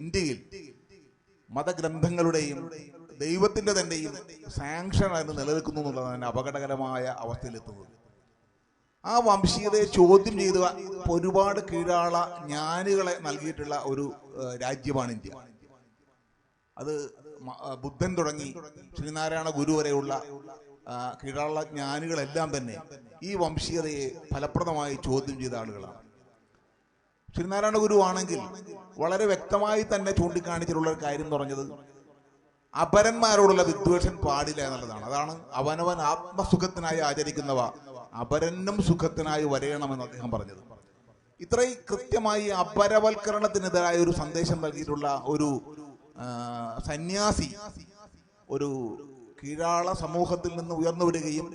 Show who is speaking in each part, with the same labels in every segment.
Speaker 1: ഇന്ത്യയിൽ മതഗ്രന്ഥങ്ങളുടെയും ദൈവത്തിന്റെ തന്നെയും സാങ്ഷൻ അതിന് നിലനിൽക്കുന്നു എന്നുള്ളതാണ് അപകടകരമായ അവസ്ഥയിലെത്തുന്നത്. ആ വംശീയതയെ ചോദ്യം ചെയ്ത ഒരുപാട് കീഴാള ജ്ഞാനികളെ നൽകിയിട്ടുള്ള ഒരു രാജ്യമാണ് ഇന്ത്യ. അത് ബുദ്ധൻ തുടങ്ങി ശ്രീനാരായണ ഗുരു വരെയുള്ള കീഴാള ജ്ഞാനികളെല്ലാം തന്നെ ഈ വംശീയതയെ ഫലപ്രദമായി ചോദ്യം ചെയ്ത ആളുകളാണ്. ശ്രീനാരായണ ഗുരു ആണെങ്കിൽ വളരെ വ്യക്തമായി തന്നെ ചൂണ്ടിക്കാണിച്ചിട്ടുള്ള ഒരു കാര്യം പറഞ്ഞത് അപരന്മാരോടുള്ള വിദ്വേഷം പാടില്ല എന്നുള്ളതാണ്. അതാണ് അവനവൻ ആത്മസുഖത്തിനായി ആചരിക്കുന്നവ അപരനും സുഖത്തിനായി വരയണമെന്ന് അദ്ദേഹം പറഞ്ഞത്. ഇത്രയും കൃത്യമായി അപരവൽക്കരണത്തിനെതിരായ ഒരു സന്ദേശം നൽകിയിട്ടുള്ള ഒരു സന്യാസി ഒരു കീഴാള സമൂഹത്തിൽ നിന്ന് ഉയർന്നു വരികയും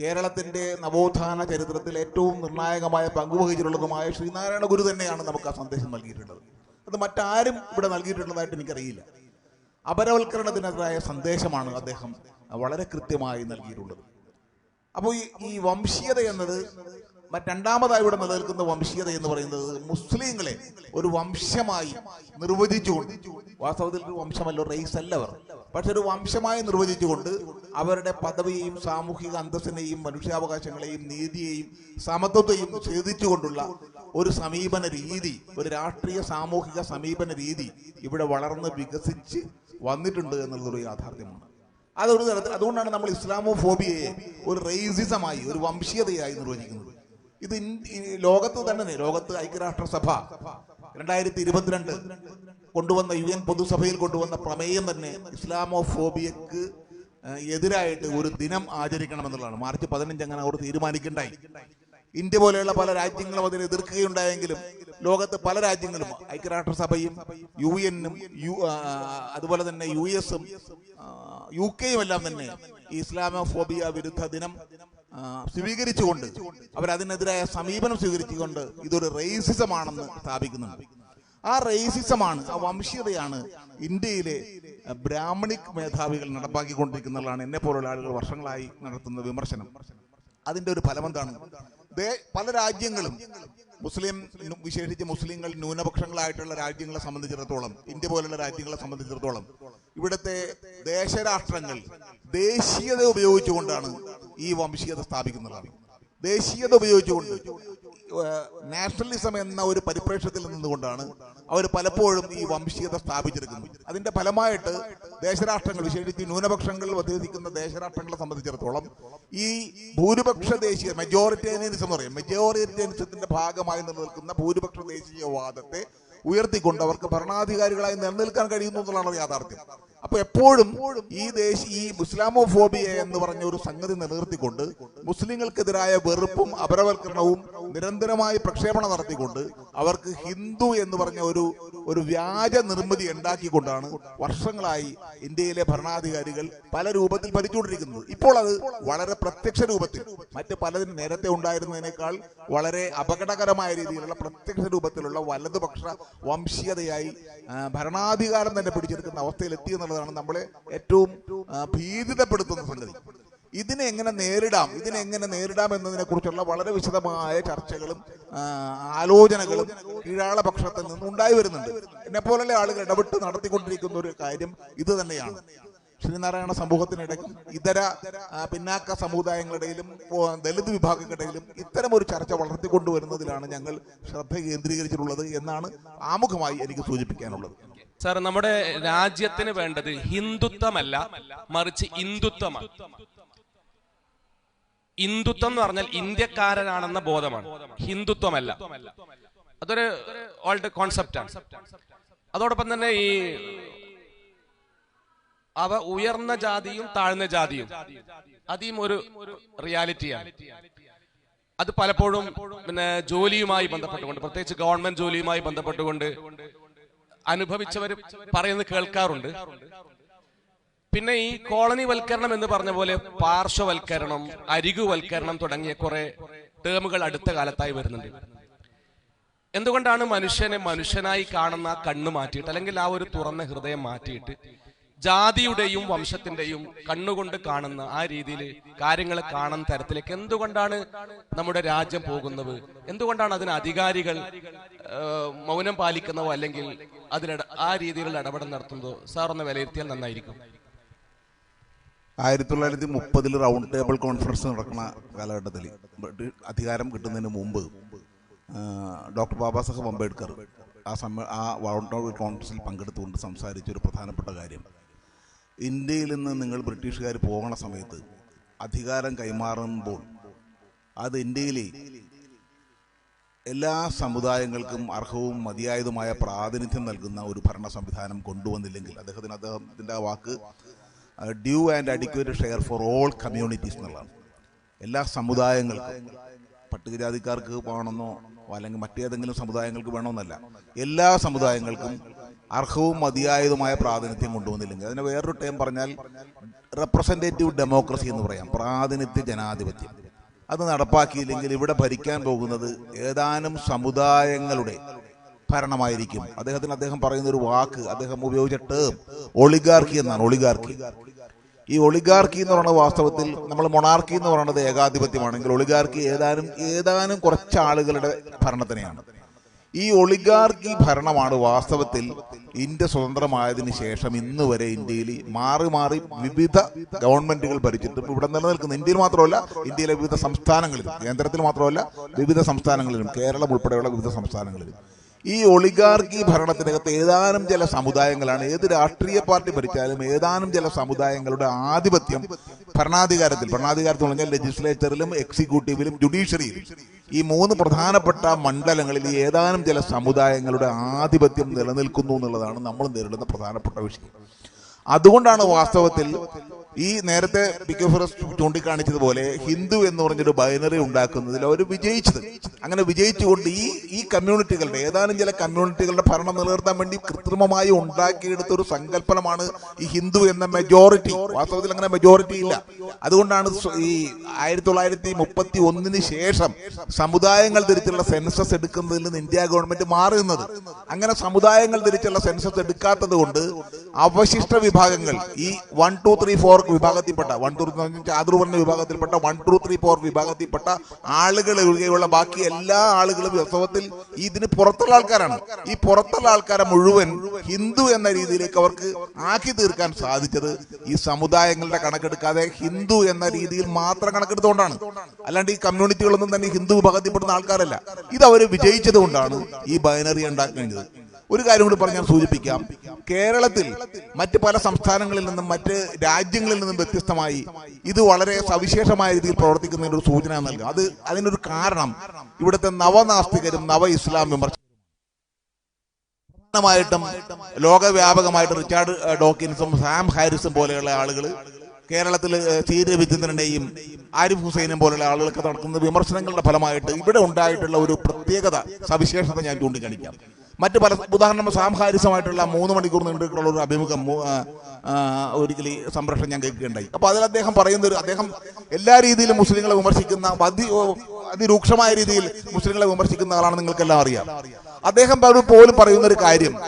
Speaker 1: കേരളത്തിന്റെ നവോത്ഥാന ചരിത്രത്തിൽ ഏറ്റവും നിർണായകമായ പങ്കുവഹിച്ചിട്ടുള്ളതുമായ ശ്രീനാരായണ ഗുരു തന്നെയാണ് നമുക്ക് ആ സന്ദേശം നൽകിയിട്ടുള്ളത്. അത് മറ്റാരും ഇവിടെ നൽകിയിട്ടുള്ളതായിട്ട് എനിക്കറിയില്ല. അപരവൽക്കരണത്തിനെതിരായ സന്ദേശമാണ് അദ്ദേഹം വളരെ കൃത്യമായി നൽകിയിട്ടുള്ളത്. അപ്പോൾ ഈ ഈ വംശീയത എന്നത് മറ്റണ്ടാമതായി ഇവിടെ നിലനിൽക്കുന്ന വംശീയത എന്ന് പറയുന്നത് മുസ്ലിങ്ങളെ ഒരു വംശമായി നിർവചിച്ചുകൊണ്ട് വാസ്തവത്തിൽ ഒരു വംശമല്ല റേസ് അല്ല അവർ. പക്ഷെ ഒരു വംശമായി നിർവചിച്ചുകൊണ്ട് അവരുടെ പദവിയെയും സാമൂഹിക അന്തസ്സിനെയും മനുഷ്യാവകാശങ്ങളെയും നീതിയെയും സമത്വത്തെയും ഛേദിച്ചുകൊണ്ടുള്ള ഒരു സമീപന രീതി ഒരു രാഷ്ട്രീയ സാമൂഹിക സമീപന രീതി ഇവിടെ വളർന്ന് വികസിച്ച് വന്നിട്ടുണ്ട് എന്നുള്ളതൊരു യാഥാർത്ഥ്യമാണ്. അതൊരു തരത്തിൽ അതുകൊണ്ടാണ് നമ്മൾ ഇസ്ലാമോ ഫോബിയയെ ഒരു റേസിസമായി ഒരു വംശീയതയായി നിർവചിക്കുന്നത്. ഇത് ലോകത്ത് തന്നെ ലോകത്ത് ഐക്യരാഷ്ട്രസഭ രണ്ടായിരത്തി ഇരുപത്തിരണ്ട് കൊണ്ടുവന്ന യു എൻ പൊതുസഭയിൽ കൊണ്ടുവന്ന പ്രമേയം തന്നെ ഇസ്ലാമോ ഫോബിയക്ക് എതിരായിട്ട് ഒരു ദിനം ആചരിക്കണമെന്നുള്ളതാണ്. മാർച്ച് പതിനഞ്ച് അങ്ങനെ അവർ തീരുമാനിക്കണ്ടായി. ഇന്ത്യ പോലെയുള്ള പല രാജ്യങ്ങളും അതിനെ എതിർക്കുകയുണ്ടായെങ്കിലും ലോകത്ത് പല രാജ്യങ്ങളും ഐക്യരാഷ്ട്രസഭയും യു എന്നും യു അതുപോലെ തന്നെ യു എസും യു കെയും എല്ലാം തന്നെ ഇസ്ലാമോഫോബിയ വിരുദ്ധ ദിനം സ്വീകരിച്ചുകൊണ്ട് അവരതിനെതിരായ സമീപനം സ്വീകരിച്ചുകൊണ്ട് ഇതൊരു റേസിസമാണെന്ന് സ്ഥാപിക്കുന്നുണ്ട്. ആ റേസിസമാണ് ആ വംശീയതയാണ് ഇന്ത്യയിലെ ബ്രാഹ്മണിക് മേധാവികൾ നടപ്പാക്കിക്കൊണ്ടിരിക്കുന്നതാണ് എന്നെ പോലുള്ള ആളുകൾ വർഷങ്ങളായി നടത്തുന്ന വിമർശനം. അതിന്റെ ഒരു ഫലം എന്താണ് പല രാജ്യങ്ങളും മുസ്ലിം വിശേഷിച്ച് മുസ്ലിങ്ങൾ ന്യൂനപക്ഷങ്ങളായിട്ടുള്ള രാജ്യങ്ങളെ സംബന്ധിച്ചിടത്തോളം ഇന്ത്യ പോലുള്ള രാജ്യങ്ങളെ സംബന്ധിച്ചിടത്തോളം ഇവിടുത്തെ ദേശരാഷ്ട്രങ്ങൾ ദേശീയത ഉപയോഗിച്ചുകൊണ്ടാണ് ഈ വംശീയത സ്ഥാപിക്കുന്നതാണ്. ദേശീയത ഉപയോഗിച്ചുകൊണ്ട് നാഷണലിസം എന്ന ഒരു പരിപ്രേക്ഷ്യത്തിൽ നിന്നുകൊണ്ടാണ് അവർ പലപ്പോഴും ഈ വംശീയത സ്ഥാപിച്ചെടുക്കുന്നത് അതിന്റെ ഫലമായിട്ട് ദേശരാഷ്ട്രങ്ങൾ വിശേഷിച്ച് ന്യൂനപക്ഷങ്ങൾ വധിക്കുന്ന ദേശരാഷ്ട്രങ്ങളെ സംബന്ധിച്ചിടത്തോളം ഈ ഭൂരിപക്ഷ ദേശീയ മെജോറിറ്റേറിയനിസം എന്ന് പറയും മെജോറിറ്റേറിയനിസത്തിന്റെ ഭാഗമായി നിലനിൽക്കുന്ന ഭൂരിപക്ഷ ദേശീയവാദത്തെ ഉയർത്തിക്കൊണ്ട് അവർക്ക് ഭരണാധികാരികളായി നിലനിൽക്കാൻ കഴിയുന്നു എന്നുള്ളതാണ് യാഥാർത്ഥ്യം. അപ്പൊ എപ്പോഴും ഈ ദേശ ഈ ഇസ്ലാമോഫോബിയ എന്ന് പറഞ്ഞ ഒരു സംഗതി നിലനിർത്തിക്കൊണ്ട് മുസ്ലിങ്ങൾക്കെതിരായ വെറുപ്പും അപരവൽക്കരണവും നിരന്തരമായി പ്രക്ഷേപണം നടത്തിക്കൊണ്ട് അവർക്ക് ഹിന്ദു എന്ന് പറഞ്ഞ ഒരു ഒരു വ്യാജ നിർമ്മിതി ഉണ്ടാക്കിക്കൊണ്ടാണ് വർഷങ്ങളായി ഇന്ത്യയിലെ ഭരണാധികാരികൾ പല രൂപത്തിൽ ഭരിച്ചുകൊണ്ടിരിക്കുന്നത് ഇപ്പോൾ അത് വളരെ പ്രത്യക്ഷ രൂപത്തിൽ മറ്റ് പലതിനും നേരത്തെ ഉണ്ടായിരുന്നതിനേക്കാൾ വളരെ അപകടകരമായ രീതിയിലുള്ള പ്രത്യക്ഷ രൂപത്തിലുള്ള വലതുപക്ഷ വംശീയതയായി ഭരണാധികാരം തന്നെ പിടിച്ചെടുക്കുന്ന അവസ്ഥയിൽ എത്തി എന്നുള്ളതാണ് നമ്മളെ ഏറ്റവും ഭീതിതപ്പെടുത്തുന്ന സംഗതി. ഇതിനെ എങ്ങനെ നേരിടാം ഇതിനെ എങ്ങനെ നേരിടാം എന്നതിനെ കുറിച്ചുള്ള വളരെ വിശദമായ ചർച്ചകളും ആലോചനകളും കീഴാള പക്ഷത്തിൽ നിന്ന് ഉണ്ടായി വരുന്നുണ്ട്. എന്നെ പോലുള്ള ആളുകൾ ഇടപെട്ട് നടത്തിക്കൊണ്ടിരിക്കുന്ന ഒരു കാര്യം ഇത് തന്നെയാണ്. ശ്രീനാരായണ സമൂഹത്തിനിടയ്ക്കും ഇതര പിന്നാക്ക സമുദായങ്ങളുടെയിലും ദലിത് വിഭാഗങ്ങളുടെയിലും ഇത്തരം ഒരു ചർച്ച വളർത്തിക്കൊണ്ടുവരുന്നതിലാണ് ഞങ്ങൾ ശ്രദ്ധ കേന്ദ്രീകരിച്ചിട്ടുള്ളത് എന്നാണ് ആമുഖമായി എനിക്ക് സൂചിപ്പിക്കാനുള്ളത്.
Speaker 2: സാർ നമ്മുടെ രാജ്യത്തിന് വേണ്ടത് ഹിന്ദുത്വമല്ല മറിച്ച് ഹിന്ദുത്വമാണ്. ഹിന്ദുത്വം എന്ന് പറഞ്ഞാൽ ഇന്ത്യക്കാരനാണെന്ന ബോധമാണ്. ഹിന്ദുത്വമല്ല. അതൊരു ഓൾഡ് കോൺസെപ്റ്റാണ് അതോടൊപ്പം തന്നെ ഈ അവ ഉയർന്ന ജാതിയും താഴ്ന്ന ജാതിയും. അതും ഒരു റിയാലിറ്റിയാണ് അത് പലപ്പോഴും പിന്നെ ജോലിയുമായി ബന്ധപ്പെട്ടുകൊണ്ട് പ്രത്യേകിച്ച് ഗവൺമെന്റ് ജോലിയുമായി ബന്ധപ്പെട്ടുകൊണ്ട് അനുഭവിച്ചവർ പറയുന്നത് കേൾക്കാറുണ്ട്. പിന്നെ ഈ കോളനി വൽക്കരണം എന്ന് പറഞ്ഞ പോലെ പാർശ്വവൽക്കരണം അരികുവൽക്കരണം തുടങ്ങിയ കുറെ ടേമുകൾ അടുത്ത കാലത്തായി വരുന്നുണ്ട്. എന്തുകൊണ്ടാണ് മനുഷ്യനെ മനുഷ്യനായി കാണുന്ന കണ്ണ് മാറ്റിയിട്ട് അല്ലെങ്കിൽ ആ ഒരു തുറന്ന ഹൃദയം മാറ്റിയിട്ട് ജാതിയുടെയും വംശത്തിന്റെയും കണ്ണുകൊണ്ട് കാണുന്ന ആ രീതിയിൽ കാര്യങ്ങൾ കാണുന്ന തരത്തിലേക്ക് എന്തുകൊണ്ടാണ് നമ്മുടെ രാജ്യം പോകുന്നത്? എന്തുകൊണ്ടാണ് അതിന് അധികാരികൾ മൗനം പാലിക്കുന്നതോ അല്ലെങ്കിൽ അതിന ആ രീതിയിലുള്ള ഇടപെടൽ നടത്തുന്നതോ? സാർ ഒന്ന് വിലയിരുത്തിയാൽ നന്നായിരിക്കും.
Speaker 1: ആയിരത്തി തൊള്ളായിരത്തി മുപ്പതിൽ റൗണ്ട് ടേബിൾ കോൺഫറൻസ് നടക്കുന്ന കാലഘട്ടത്തിൽ അധികാരം കിട്ടുന്നതിന് മുമ്പ് ഡോക്ടർ ബാബാ സാഹബ് അംബേദ്കർ ആ സമ്മ ആ ടേബിൾ കോൺഫറൻസിൽ പങ്കെടുത്തുകൊണ്ട് സംസാരിച്ച ഒരു പ്രധാനപ്പെട്ട കാര്യം. ഇന്ത്യയിൽ നിന്ന് നിങ്ങൾ ബ്രിട്ടീഷുകാർ പോകണ സമയത്ത് അധികാരം കൈമാറുമ്പോൾ അത് ഇന്ത്യയിലെ എല്ലാ സമുദായങ്ങൾക്കും അർഹവും മതിയായതുമായ പ്രാതിനിധ്യം നൽകുന്ന ഒരു ഭരണ സംവിധാനം കൊണ്ടുവന്നില്ലെങ്കിൽ അദ്ദേഹത്തിന് അദ്ദേഹത്തിന്റെ ആ വാക്ക് due and adequate share for all communities എന്നുള്ളതാണ്. എല്ലാ സമുദായങ്ങൾക്കും പട്ടികജാതിക്കാർക്ക് വേണമെന്നോ അല്ലെങ്കിൽ മറ്റേതെങ്കിലും സമുദായങ്ങൾക്ക് വേണമെന്നല്ല എല്ലാ സമുദായങ്ങൾക്കും അർഹവും മതിയായതുമായ പ്രാതിനിധ്യം കൊണ്ടുവന്നില്ലെങ്കിൽ അതിന് വേറൊരു ടൈം പറഞ്ഞാൽ റെപ്രസെന്റേറ്റീവ് ഡെമോക്രസി എന്ന് പറയാം പ്രാതിനിധ്യ ജനാധിപത്യം. അത് നടപ്പാക്കിയില്ലെങ്കിൽ ഇവിടെ ഭരിക്കാൻ പോകുന്നത് ഏതാനും സമുദായങ്ങളുടെ ഭരണമായിരിക്കും. അദ്ദേഹത്തിന് അദ്ദേഹം പറയുന്ന ഒരു വാക്ക് അദ്ദേഹം ഉപയോഗിച്ച ടേം ഒളിഗാർക്കി എന്നാണ് ഒളിഗാർക്കി ഈ ഒളിഗാർക്കി എന്ന് പറയുന്നത് വാസ്തവത്തിൽ നമ്മൾ മൊണാർക്കി എന്ന് പറയുന്നത് ഏകാധിപത്യമാണെങ്കിൽ ഒളിഗാർക്കി ഏതാനും ഏതാനും കുറച്ച് ആളുകളുടെ ഭരണത്തിനെയാണ്. ഈ ഒളിഗാർക്കി ഭരണമാണ് വാസ്തവത്തിൽ ഇന്ത്യ സ്വതന്ത്രമായതിനു ശേഷം ഇന്ന് വരെ ഇന്ത്യയിൽ മാറി മാറി വിവിധ ഗവൺമെന്റുകൾ ഭരിച്ചിട്ടും ഇവിടെ നിലനിൽക്കുന്ന ഇന്ത്യയിൽ മാത്രമല്ല ഇന്ത്യയിലെ വിവിധ സംസ്ഥാനങ്ങളിലും കേന്ദ്രത്തിൽ മാത്രമല്ല വിവിധ സംസ്ഥാനങ്ങളിലും കേരളം ഉൾപ്പെടെയുള്ള വിവിധ സംസ്ഥാനങ്ങളിലും. ഈ ഒളിഗാർക്കി ഭരണത്തിനകത്ത് ഏതാനും ചില സമുദായങ്ങളാണ്. ഏത് രാഷ്ട്രീയ പാർട്ടി ഭരിച്ചാലും ഏതാനും ചില സമുദായങ്ങളുടെ ആധിപത്യം ഭരണാധികാരത്തിൽ. ഭരണാധികാരത്തിൽ പറഞ്ഞാൽ ലെജിസ്ലേച്ചറിലും എക്സിക്യൂട്ടീവിലും ജുഡീഷ്യറിയിലും ഈ മൂന്ന് പ്രധാനപ്പെട്ട മണ്ഡലങ്ങളിൽ ഏതാനും ചില സമുദായങ്ങളുടെ ആധിപത്യം നിലനിൽക്കുന്നു എന്നുള്ളതാണ് നമ്മൾ നേരിടുന്ന പ്രധാനപ്പെട്ട വിഷയം. അതുകൊണ്ടാണ് വാസ്തവത്തിൽ ഈ നേരത്തെ പിക്കോഫറസ് ചൂണ്ടിക്കാണിച്ചതുപോലെ ഹിന്ദു എന്ന് പറഞ്ഞൊരു ബൈനറി ഉണ്ടാക്കുന്നതിൽ അവർ വിജയിച്ചത്. അങ്ങനെ വിജയിച്ചുകൊണ്ട് ഈ ഈ കമ്മ്യൂണിറ്റികളുടെ ഏതാനും ചില കമ്മ്യൂണിറ്റികളുടെ ഭരണം നിലനിർത്താൻ വേണ്ടി കൃത്രിമമായി ഉണ്ടാക്കിയെടുത്ത ഒരു സങ്കല്പനമാണ് ഈ ഹിന്ദു എന്ന മെജോറിറ്റി വാസ്തവത്തിൽ അങ്ങനെ മെജോറിറ്റി ഇല്ല. അതുകൊണ്ടാണ് ഈ ആയിരത്തി തൊള്ളായിരത്തി മുപ്പത്തി ഒന്നിന് ശേഷം സമുദായങ്ങൾ തിരിച്ചുള്ള സെൻസസ് എടുക്കുന്നതിൽ നിന്ന് ഇന്ത്യ ഗവൺമെന്റ് മാറുന്നത് അങ്ങനെ സമുദായങ്ങൾ തിരിച്ചുള്ള സെൻസസ് എടുക്കാത്തത് കൊണ്ട് അവശിഷ്ട വിഭാഗങ്ങൾ ഈ വൺ ടു ത്രീ ഫോർ വിഭാഗത്തിൽപ്പെട്ട വൺ ടു ചാതുർവർണ വിഭാഗത്തിൽപ്പെട്ട വൺ ടു ത്രീ ഫോർ വിഭാഗത്തിൽപ്പെട്ട ആളുകൾ ഒഴികെയുള്ള ബാക്കി എല്ലാ ആളുകളും വാസ്തവത്തിൽ ഇതിന് പുറത്തുള്ള ആൾക്കാരാണ്. ഈ പുറത്തുള്ള ആൾക്കാരെ മുഴുവൻ ഹിന്ദു എന്ന രീതിയിലേക്ക് അവർക്ക് ആക്കി തീർക്കാൻ സാധിച്ചത് ഈ സമുദായങ്ങളുടെ കണക്കെടുക്കാതെ ഹിന്ദു എന്ന രീതിയിൽ മാത്രം കണക്കെടുത്തുകൊണ്ടാണ്. അല്ലാണ്ട് ഈ കമ്മ്യൂണിറ്റികളൊന്നും തന്നെ ഹിന്ദു വിഭാഗത്തിൽപ്പെടുന്ന ആൾക്കാരല്ല. ഇത് അവർ വിജയിച്ചത് കൊണ്ടാണ് ഈ ബൈനറി ഉണ്ടാക്കി കഴിഞ്ഞത് ഒരു കാര്യം കൂടി പറഞ്ഞ് ഞാൻ സൂചിപ്പിക്കാം. കേരളത്തിൽ മറ്റ് പല സംസ്ഥാനങ്ങളിൽ നിന്നും മറ്റ് രാജ്യങ്ങളിൽ നിന്നും വ്യത്യസ്തമായി ഇത് വളരെ സവിശേഷമായ രീതിയിൽ പ്രവർത്തിക്കുന്നതിന് ഒരു സൂചന നൽകുക അത് അതിനൊരു കാരണം ഇവിടുത്തെ നവനാസ്തികരും നവ ഇസ്ലാം വിമർശകരും പ്രധാനമായിട്ടും ലോകവ്യാപകമായിട്ട് റിച്ചാർഡ് ഡോക്കിൻസും സാം ഹാരിസും പോലെയുള്ള ആളുകൾ കേരളത്തിൽ സി രവീന്ദ്രന്റെയും ആരിഫ് ഹുസൈനും പോലെയുള്ള ആളുകളൊക്കെ നടത്തുന്ന വിമർശനങ്ങളുടെ ഫലമായിട്ട് ഇവിടെ ഉണ്ടായിട്ടുള്ള ഒരു പ്രത്യേകത സവിശേഷത ഞാൻ ചൂണ്ടിക്കാണിക്കാം. മറ്റ് പല ഉദാഹരണം സാംഹാരിസമായിട്ടുള്ള മൂന്ന് മണിക്കൂർ നീണ്ടിട്ടുള്ള ഒരു അഭിമുഖം ഒരിക്കലും സംപ്രേഷണം ഞാൻ കേൾക്കുകയുണ്ടായി. അപ്പൊ അതിൽ അദ്ദേഹം പറയുന്നൊരു അദ്ദേഹം എല്ലാ രീതിയിലും മുസ്ലിങ്ങളെ വിമർശിക്കുന്ന അതി അതിരൂക്ഷമായ രീതിയിൽ മുസ്ലിങ്ങളെ വിമർശിക്കുന്ന ആളാണ് നിങ്ങൾക്കെല്ലാം അറിയാം. അദ്ദേഹം പല- പറയുന്ന ഒരു കാര്യം.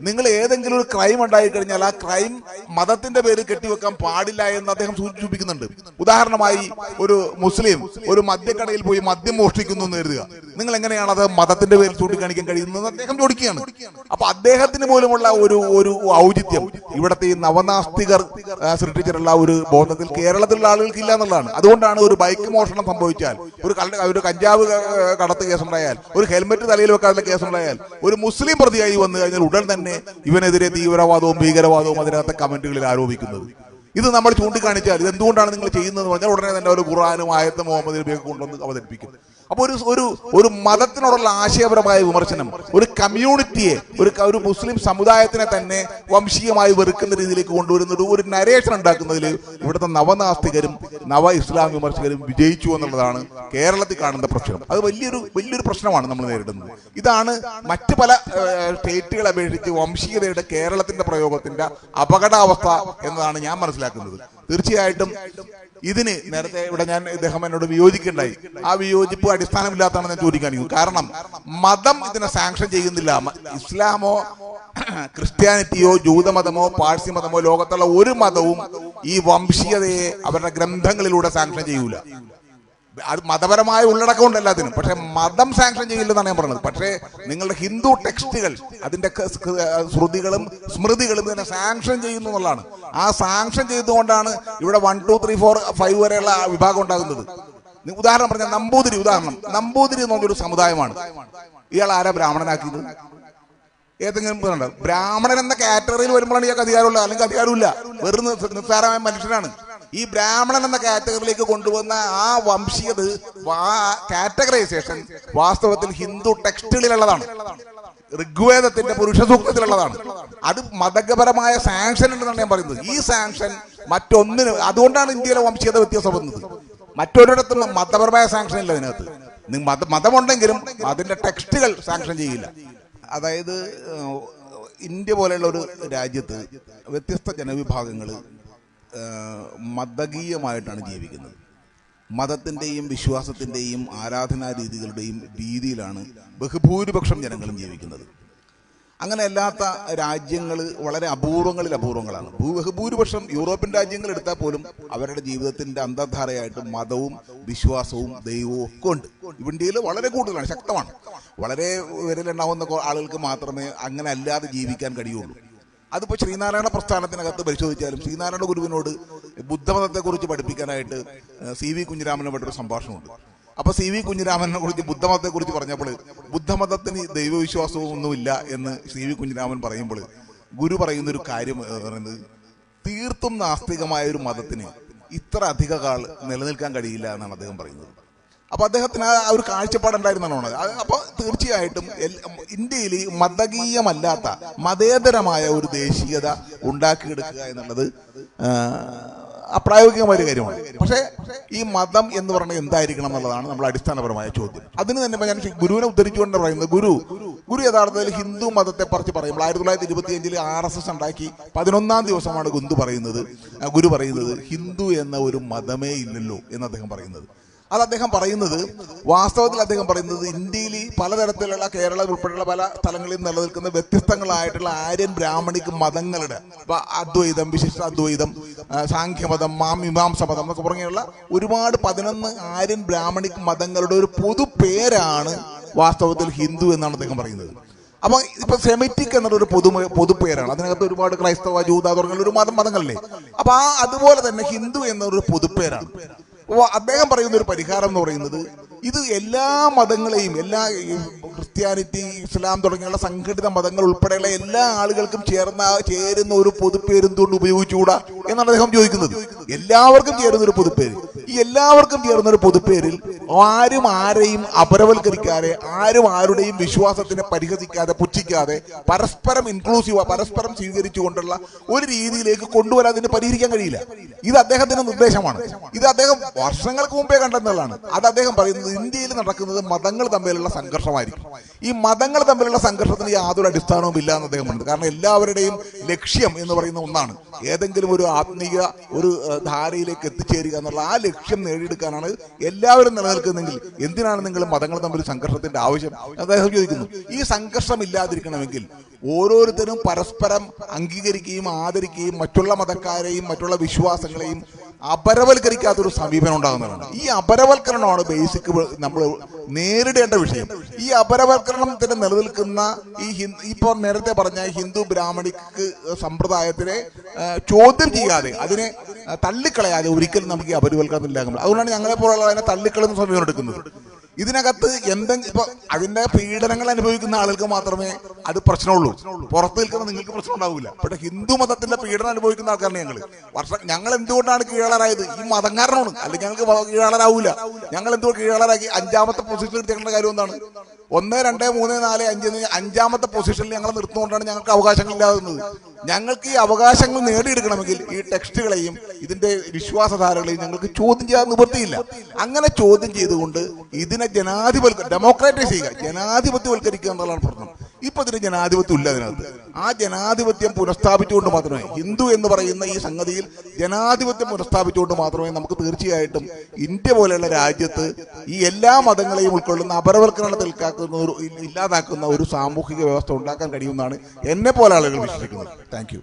Speaker 1: നിങ്ങൾ ഏതെങ്കിലും ഒരു ക്രൈം ഉണ്ടായി കഴിഞ്ഞാൽ ആ ക്രൈം മതത്തിന്റെ പേര് കെട്ടിവെക്കാൻ പാടില്ല എന്ന് അദ്ദേഹം സൂചിപ്പിക്കുന്നുണ്ട്. ഉദാഹരണമായി ഒരു മുസ്ലിം ഒരു മദ്യക്കടയിൽ പോയി മദ്യം മോഷ്ടിക്കുന്നു എന്ന് കരുതുക. നിങ്ങൾ എങ്ങനെയാണ് അത് മതത്തിന്റെ പേരിൽ ചൂണ്ടിക്കാണിക്കാൻ കഴിയുന്നത് അദ്ദേഹം ചോദിക്കുകയാണ്. അപ്പൊ അദ്ദേഹത്തിന് പോലുമുള്ള ഒരു ഒരു ഔചിത്യം ഇവിടത്തെ ഈ നവനാസ്തികർ സൃഷ്ടിച്ചിട്ടുള്ള ഒരു ബോധത്തിൽ കേരളത്തിലുള്ള ആളുകൾക്ക് ഇല്ല എന്നുള്ളതാണ്. അതുകൊണ്ടാണ് ഒരു ബൈക്ക് മോഷണം സംഭവിച്ചാൽ ഒരു കള്ള ഒരു കഞ്ചാവ് കടത്ത് കേസുണ്ടായാൽ ഒരു ഹെൽമെറ്റ് തലയിൽ വെക്കാനുള്ള കേസുണ്ടായാൽ ഒരു മുസ്ലിം പ്രതിയായി വന്നു കഴിഞ്ഞാൽ ഉടൻ തന്നെ ഇവനെതിരെ തീവ്രവാദവും ഭീകരവാദവും അതിനകത്തെ കമന്റുകളിൽ ആരോപിക്കുന്നത്. ഇത് നമ്മൾ ചൂണ്ടിക്കാണിച്ചാൽ ഇത് എന്തുകൊണ്ടാണ് നിങ്ങൾ ചെയ്യുന്നത് പറഞ്ഞാൽ ഉടനെ തന്നെ ഒരു ഖുറാനും ആയത്തും മുഹമ്മദ് നബിയൊക്കെ കൊണ്ടുവന്ന് അവതരിപ്പിക്കും. അപ്പൊ ഒരു ഒരു ഒരു മതത്തിനോടുള്ള ആശയപരമായ വിമർശനം ഒരു കമ്മ്യൂണിറ്റിയെ ഒരു ഒരു മുസ്ലിം സമുദായത്തിനെ തന്നെ വംശീയമായി വെറുക്കുന്ന രീതിയിലേക്ക് കൊണ്ടുവരുന്ന ഒരു നരേഷൻ ഉണ്ടാക്കുന്നതിൽ ഇവിടുത്തെ നവനാസ്തികരും നവ ഇസ്ലാം വിമർശകരും വിജയിച്ചു എന്നുള്ളതാണ് കേരളത്തിൽ കാണുന്ന പ്രശ്നം. അത് വലിയൊരു വലിയൊരു പ്രശ്നമാണ് നമ്മൾ നേരിടുന്നത്. ഇതാണ് മറ്റു പല സ്റ്റേറ്റുകളെ അപേക്ഷിച്ച് വംശീയതയുടെ കേരളത്തിന്റെ പ്രയോഗത്തിന്റെ അപകടാവസ്ഥ എന്നതാണ് ഞാൻ മനസ്സിലാക്കുന്നത്. തീർച്ചയായിട്ടും ഇതിന് നേരത്തെ ഇവിടെ ഞാൻ ഇദ്ദേഹം എന്നോട് വിയോജിക്കുണ്ടായി ആ വിയോജിപ്പ് അടിസ്ഥാനമില്ലാത്തതാണ് ഞാൻ ചോദിക്കാൻ കാരണം മതം ഇതിനെ സാങ്ഷൻ ചെയ്യുന്നില്ല. ഇസ്ലാമോ ക്രിസ്ത്യാനിറ്റിയോ ജൂതമതമോ പാഴ്സി മതമോ ലോകത്തുള്ള ഒരു മതവും ഈ വംശീയതയെ അവരുടെ ഗ്രന്ഥങ്ങളിലൂടെ സാങ്ഷൻ ചെയ്യൂല. അത് മതപരമായ ഉള്ളടക്കം ഉണ്ട് എല്ലാത്തിനും. പക്ഷെ മതം സാങ്ഷൻ ചെയ്യില്ലെന്നാണ് ഞാൻ പറയുന്നത് പക്ഷേ നിങ്ങളുടെ ഹിന്ദു ടെക്സ്റ്റുകൾ അതിന്റെ ശ്രുതികളും സ്മൃതികളും ഇതിനെ സാങ്ഷൻ ചെയ്യുന്നു എന്നുള്ളതാണ്. ആ സാങ്ഷൻ ചെയ്തുകൊണ്ടാണ് ഇവിടെ one two three four five വരെയുള്ള വിഭാഗം ഉണ്ടാകുന്നത്. ഉദാഹരണം പറഞ്ഞാൽ നമ്പൂതിരി. ഉദാഹരണം നമ്പൂതിരി എന്ന് പറഞ്ഞൊരു സമുദായമാണ്. ഇയാൾ ആരാ? ബ്രാഹ്മണനാക്കിയത്. ഏതെങ്കിലും? ബ്രാഹ്മണൻ എന്ന കാറ്റഗറിയിൽ വരുമ്പോഴാണ് ഇയാൾക്ക് അധികാരമുള്ളത്. അല്ലെങ്കിൽ അധികാരമില്ല. വെറും നിസ്സ- നിസ്സാരമായ മനുഷ്യനാണ്. ഈ ബ്രാഹ്മണൻ എന്ന കാറ്റഗറിയിലേക്ക് കൊണ്ടുവന്ന ആ വംശീയത കാറ്റഗറൈസേഷൻ വാസ്തവത്തിൽ ഹിന്ദു ടെക്സ്റ്റുകളിലുള്ളതാണ് ഋഗ്വേദത്തിന്റെ പുരുഷ സൂക്തത്തിലുള്ളതാണ് അത് മതകപരമായ സാങ്ഷൻ ഉണ്ടെന്നാണ് ഞാൻ പറയുന്നത്. ഈ സാങ്ഷൻ മറ്റൊന്നിന് അതുകൊണ്ടാണ് ഇന്ത്യയിലെ വംശീയത വ്യത്യാസം വന്നത്. മറ്റൊരിടത്തും മതപരമായ സാങ്ഷൻ ഇല്ല അതിനകത്ത്. മത മതമുണ്ടെങ്കിലും അതിന്റെ ടെക്സ്റ്റുകൾ സാങ്ഷൻ ചെയ്യില്ല. അതായത് ഇന്ത്യ പോലെയുള്ള ഒരു രാജ്യത്ത് വ്യത്യസ്ത ജനവിഭാഗങ്ങൾ മതകീയമായിട്ടാണ് ജീവിക്കുന്നത്. മതത്തിന്റെയും വിശ്വാസത്തിന്റെയും ആരാധനാ രീതികളുടെയും രീതിയിലാണ് ബഹുഭൂരിപക്ഷം ജനങ്ങളും ജീവിക്കുന്നത്. അങ്ങനെ അല്ലാത്ത രാജ്യങ്ങൾ വളരെ അപൂർവങ്ങളിൽ അപൂർവങ്ങളാണ്. ബഹുഭൂരിപക്ഷം യൂറോപ്യൻ രാജ്യങ്ങൾ എടുത്താൽ പോലും അവരുടെ ജീവിതത്തിന്റെ അന്തർധാരയായിട്ട് മതവും വിശ്വാസവും ദൈവവും ഒക്കെ ഉണ്ട്. ഇന്ത്യയിൽ വളരെ കൂടുതലാണ് ശക്തമാണ്. വളരെ വിരലുണ്ടാവുന്ന ആളുകൾക്ക് മാത്രമേ അങ്ങനെ അല്ലാതെ ജീവിക്കാൻ കഴിയുള്ളൂ. അതിപ്പോൾ ശ്രീനാരായണ പ്രസ്ഥാനത്തിനകത്ത് പരിശോധിച്ചാലും ശ്രീനാരായണ ഗുരുവിനോട് ബുദ്ധമതത്തെക്കുറിച്ച് പഠിപ്പിക്കാനായിട്ട് സി വി കുഞ്ഞിരാമനുമായിട്ടൊരു സംഭാഷണമുണ്ട്. അപ്പൊ സി വി കുഞ്ഞിരാമനെ കുറിച്ച് ബുദ്ധമതത്തെ കുറിച്ച് പറഞ്ഞപ്പോൾ ബുദ്ധമതത്തിന് ദൈവവിശ്വാസവും ഒന്നുമില്ല എന്ന് സി വി കുഞ്ഞിരാമൻ പറയുമ്പോൾ ഗുരു പറയുന്ന ഒരു കാര്യം പറയുന്നത് തീർത്തും നാസ്തികമായ ഒരു മതത്തിന് ഇത്ര അധിക കാൾ നിലനിൽക്കാൻ കഴിയില്ല എന്നാണ് അദ്ദേഹം പറയുന്നത്. അപ്പൊ അദ്ദേഹത്തിന് ആ ഒരു കാഴ്ചപ്പാടുണ്ടായിരുന്നാണ് അപ്പോൾ തീർച്ചയായിട്ടും ഇന്ത്യയിൽ മതകീയമല്ലാത്ത മതേതരമായ ഒരു ദേശീയത ഉണ്ടാക്കിയെടുക്കുക എന്നുള്ളത് അപ്രായോഗികമായ ഒരു കാര്യമാണ്. പക്ഷേ ഈ മതം എന്ന് പറയുന്നത് എന്തായിരിക്കണം എന്നുള്ളതാണ് നമ്മൾ അടിസ്ഥാനപരമായ ചോദ്യം. അതിന് തന്നെ ഞാൻ ഗുരുവിനെ ഉദ്ധരിച്ചുകൊണ്ട് പറയുന്നത്. ഗുരു ഗുരു യഥാർത്ഥത്തിൽ ഹിന്ദു മതത്തെ പറിച്ച് പറയുമ്പോൾ ആയിരത്തി തൊള്ളായിരത്തി ഇരുപത്തി അഞ്ചിൽ ആർ എസ് എസ് ഉണ്ടാക്കി പതിനൊന്നാം ദിവസമാണ് ഗുന്തു പറയുന്നത്. ഗുരു പറയുന്നത് ഹിന്ദു എന്ന ഒരു മതമേ ഇല്ലല്ലോ എന്ന് അദ്ദേഹം പറയുന്നത്. അത് അദ്ദേഹം പറയുന്നത് വാസ്തവത്തിൽ അദ്ദേഹം പറയുന്നത് ഇന്ത്യയിൽ പലതരത്തിലുള്ള കേരള ഉൾപ്പെടെയുള്ള പല സ്ഥലങ്ങളിൽ നിലനിൽക്കുന്ന വ്യത്യസ്തങ്ങളായിട്ടുള്ള ആര്യൻ ബ്രാഹ്മണിക് മതങ്ങളുടെ അദ്വൈതം വിശിഷ്ട അദ്വൈതം സാഖ്യമതം മാമീമാംസ മതം എന്നൊക്കെ പറഞ്ഞുള്ള ഒരുപാട് പതിനൊന്ന് ആര്യൻ ബ്രാഹ്മണിക് മതങ്ങളുടെ ഒരു പൊതു പേരാണ് വാസ്തവത്തിൽ ഹിന്ദു എന്നാണ് അദ്ദേഹം പറയുന്നത്. അപ്പൊ ഇപ്പൊ സെമിറ്റിക് എന്നൊരു പൊതു പൊതുപ്പേരാണ് അതിനകത്ത് ഒരുപാട് ക്രൈസ്തവ ജൂത തുടങ്ങിയ ഒരു മതം മതങ്ങളല്ലേ? അപ്പൊ ആ അതുപോലെ തന്നെ ഹിന്ദു എന്നൊരു പൊതുപ്പേരാണ് അപ്പൊ അദ്ദേഹം പറയുന്ന ഒരു പരിഹാരം എന്ന് പറയുന്നത് ഇത് എല്ലാ മതങ്ങളെയും എല്ലാ ക്രിസ്ത്യാനിറ്റി ഇസ്ലാം തുടങ്ങിയുള്ള സംഘടിത മതങ്ങൾ ഉൾപ്പെടെയുള്ള എല്ലാ ആളുകൾക്കും ചേർന്ന ചേരുന്ന ഒരു പൊതുപ്പേര് എന്തുകൊണ്ട് ഉപയോഗിച്ചുകൂടാ എന്നാണ് അദ്ദേഹം ചോദിക്കുന്നത്. എല്ലാവർക്കും ചേരുന്ന ഒരു പൊതുപ്പേര്. ഈ എല്ലാവർക്കും ചേർന്ന ഒരു പൊതുപ്പേരിൽ ആരും ആരെയും അപരവൽക്കരിക്കാതെ ആരും ആരുടെയും വിശ്വാസത്തിനെ പരിഹസിക്കാതെ പുച്ഛിക്കാതെ പരസ്പരം ഇൻക്ലൂസീവ് പരസ്പരം സ്വീകരിച്ചുകൊണ്ടുള്ള ഒരു രീതിയിലേക്ക് കൊണ്ടുവരാൻ അതിന് പരിഹരിക്കാൻ കഴിയില്ല. ഇത് അദ്ദേഹത്തിന്റെ നിർദ്ദേശമാണ്. ഇത് അദ്ദേഹം വർഷങ്ങൾക്ക് മുമ്പേ കണ്ടെന്നുള്ളതാണ് അത് അദ്ദേഹം പറയുന്നത് ഇന്ത്യയിൽ നടക്കുന്നത് മതങ്ങൾ തമ്മിലുള്ള സംഘർഷമായിരിക്കും. ഈ മതങ്ങൾ തമ്മിലുള്ള സംഘർഷത്തിന് യാതൊരു അടിസ്ഥാനവും ഇല്ല എന്ന് അദ്ദേഹം പറയുന്നത് കാരണം എല്ലാവരുടെയും ലക്ഷ്യം എന്ന് പറയുന്ന ഒന്നാണ്. ഏതെങ്കിലും ഒരു ആത്മീയ ഒരു ധാരയിലേക്ക് എത്തിച്ചേരുക എന്നുള്ള ആ ലക്ഷ്യം നേടിയെടുക്കാനാണ് എല്ലാവരും നിലനിൽക്കുന്നെങ്കിൽ എന്തിനാണ് നിങ്ങൾ മതങ്ങൾ തമ്മിൽ സംഘർഷത്തിന്റെ ആവശ്യം? അദ്ദേഹം ചോദിക്കുന്നു. ഈ സംഘർഷം ഇല്ലാതിരിക്കണമെങ്കിൽ ഓരോരുത്തരും പരസ്പരം അംഗീകരിക്കുകയും ആദരിക്കുകയും മറ്റുള്ള മതക്കാരെയും മറ്റുള്ള വിശ്വാസങ്ങളെയും അപരവൽക്കരിക്കാത്തൊരു സമീപനം ഉണ്ടാകുന്നതാണ്. ഈ അപരവൽക്കരണമാണ് ബേസിക് നമ്മൾ നേരിടേണ്ട വിഷയം. ഈ അപരവൽക്കരണത്തിന് നിലനിൽക്കുന്ന ഈ ഇപ്പോൾ ഇപ്പൊ നേരത്തെ പറഞ്ഞ ഹിന്ദു ബ്രാഹ്മണിക്ക് സമ്പ്രദായത്തിനെ ചോദ്യം ചെയ്യാതെ അതിനെ തള്ളിക്കളയാതെ ഒരിക്കലും നമുക്ക് ഈ അപരവൽക്കരണം ഇല്ലാകുമ്പോൾ അതുകൊണ്ടാണ് ഞങ്ങളെ പോലുള്ള അതിനെ തള്ളിക്കളയുന്ന സമീപനം എടുക്കുന്നത്. ഇതിനകത്ത് എന്തെങ്കിലും ഇപ്പൊ അതിന്റെ പീഡനങ്ങൾ അനുഭവിക്കുന്ന ആളുകൾക്ക് മാത്രമേ അത് പ്രശ്നമുള്ളൂ. പുറത്ത് നിൽക്കുന്ന നിങ്ങൾക്ക് പ്രശ്നം ഉണ്ടാവില്ല. പക്ഷെ ഹിന്ദു മതത്തിന്റെ പീഡനം അനുഭവിക്കുന്ന ആൾക്കാരാണ് ഞങ്ങൾ വർഷം ഞങ്ങൾ എന്തുകൊണ്ടാണ് കീഴാളരായത്? ഈ മതം കാരണമാണ് അല്ലെങ്കിൽ ഞങ്ങൾക്ക് കീഴാളരാവില്ല. കീഴാളരാവൂല ഞങ്ങൾ എന്തുകൊണ്ട് കീഴാളരാക്കി? അഞ്ചാമത്തെ പൊസിഷൻ എടുത്തേക്കേണ്ട കാര്യം എന്താണ്? ഒന്ന് രണ്ട് മൂന്ന് നാല് അഞ്ച് അഞ്ചാമത്തെ പൊസിഷനിൽ ഞങ്ങൾ നിർത്തുകൊണ്ടാണ് ഞങ്ങൾക്ക് അവകാശങ്ങൾ ഇല്ലാതുന്നത് ഞങ്ങൾക്ക് ഈ അവകാശങ്ങൾ നേടിയെടുക്കണമെങ്കിൽ ഈ ടെക്സ്റ്റുകളെയും ഇതിന്റെ വിശ്വാസധാരകളെയും ഞങ്ങൾക്ക് ചോദ്യം ചെയ്യാൻ നിവൃത്തിയില്ല. അങ്ങനെ ചോദ്യം ചെയ്തുകൊണ്ട് ഇതിനെ ജനാധിപത്യ ഡെമോക്രാറ്റൈസ് ചെയ്യുക. ജനാധിപത്യവൽക്കരിക്കുക എന്നുള്ളതാണ് പ്രശ്നം. ഇപ്പൊ ഇതിന് ജനാധിപത്യം ഇല്ല അതിനകത്ത്. ആ ജനാധിപത്യം പുനഃസ്ഥാപിച്ചുകൊണ്ട് മാത്രമേ ഹിന്ദു എന്ന് പറയുന്ന ഈ സംഗതിയിൽ ജനാധിപത്യം പുനഃസ്ഥാപിച്ചുകൊണ്ട് മാത്രമേ നമുക്ക് തീർച്ചയായിട്ടും ഇന്ത്യ പോലെയുള്ള രാജ്യത്ത് ഈ എല്ലാ മതങ്ങളെയും ഉൾക്കൊള്ളുന്ന അപരവൽക്കരണത്തിൽ ഇല്ലാതാക്കുന്ന ഒരു സാമൂഹിക വ്യവസ്ഥ ഉണ്ടാക്കാൻ കഴിയുമെന്നാണ് എന്നെ പോലെ ആളുകൾ വിശ്വസിക്കുന്നത്. താങ്ക്